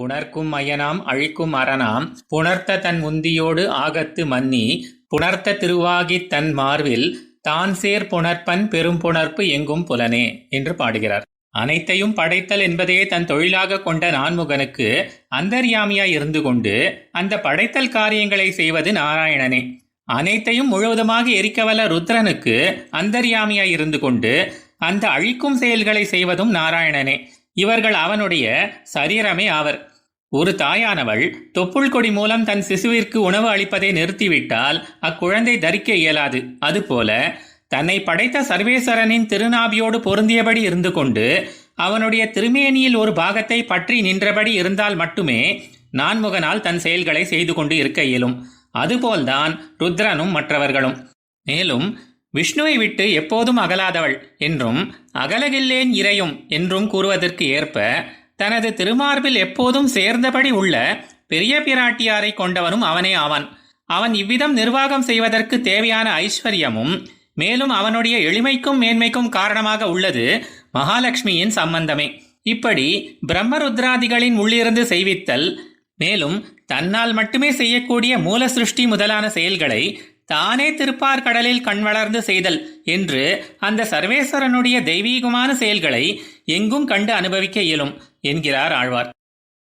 புணர்க்கும் அயனாம் அழிக்கும் அரணாம். புணர்த்த தன் முந்தியோடு ஆகத்து மன்னி புணர்த்த திருவாகித் தன் மார்பில் தான் சேர் புணர்ப்பன் பெரும் புணர்ப்பு எங்கும் புலனே என்று பாடுகிறார். அனைத்தையும் படைத்தல் என்பதையே தன் தொழிலாக கொண்ட நான்முகனுக்கு அந்தர்யாமியாய் இருந்து கொண்டு அந்த படைத்தல் காரியங்களை செய்வது நாராயணனே. அனைத்தையும் முழுவதுமாக எரிக்கவல்ல ருத்ரனுக்கு அந்தர்யாமியாய் இருந்து கொண்டு அந்த அழிக்கும் செயல்களை செய்வதும் நாராயணனே. இவர்கள் அவனுடைய சரீரமே ஆவர். ஒரு தாயானவள் தொப்புள் கொடி மூலம் தன் சிசுவிற்கு உணவு அளிப்பதை நிறுத்திவிட்டால் அக்குழந்தை தரிக்க இயலாது. அதுபோல தன்னை படைத்த சர்வேஸ்வரனின் திருநாபியோடு பொருந்தியபடி இருந்து கொண்டு அவனுடைய திருமேனியில் ஒரு பாகத்தை பற்றி நின்றபடி இருந்தால் மட்டுமே நான்முகனால் தன் செயல்களை செய்து கொண்டு இருக்க இயலும். அதுபோல்தான் ருத்ரனும் மற்றவர்களும். மேலும் விஷ்ணுவை விட்டு எப்போதும் அகலாதவள் என்றும் அகலகில்லேன் இறையும் என்றும் கூறுவதற்கு ஏற்ப தனது திருமார்பில் எப்போதும் சேர்ந்தபடி உள்ள பெரிய பிராட்டியாரை கொண்டவனும் அவனே ஆவான் அவன் இவ்விதம் நிர்வாகம் செய்வதற்கு தேவையான ஐஸ்வர்யமும் மேலும் அவனுடைய எளிமைக்கும் மேன்மைக்கும் காரணமாக உள்ளது மகாலட்சுமியின் சம்பந்தமே. இப்படி பிரம்மருத்ராதிகளின் உள்ளிருந்து செய்வித்தல் மேலும் தன்னால் மட்டுமே செய்யக்கூடிய மூல சிருஷ்டி முதலான செயல்களை தானே திருப்பார் கடலில் கண் வளர்ந்து செய்தல் என்று அந்த சர்வேஸ்வரனுடைய தெய்வீகமான செயல்களை எங்கும் கண்டு அனுபவிக்க இயலும் என்கிறார் ஆழ்வார்.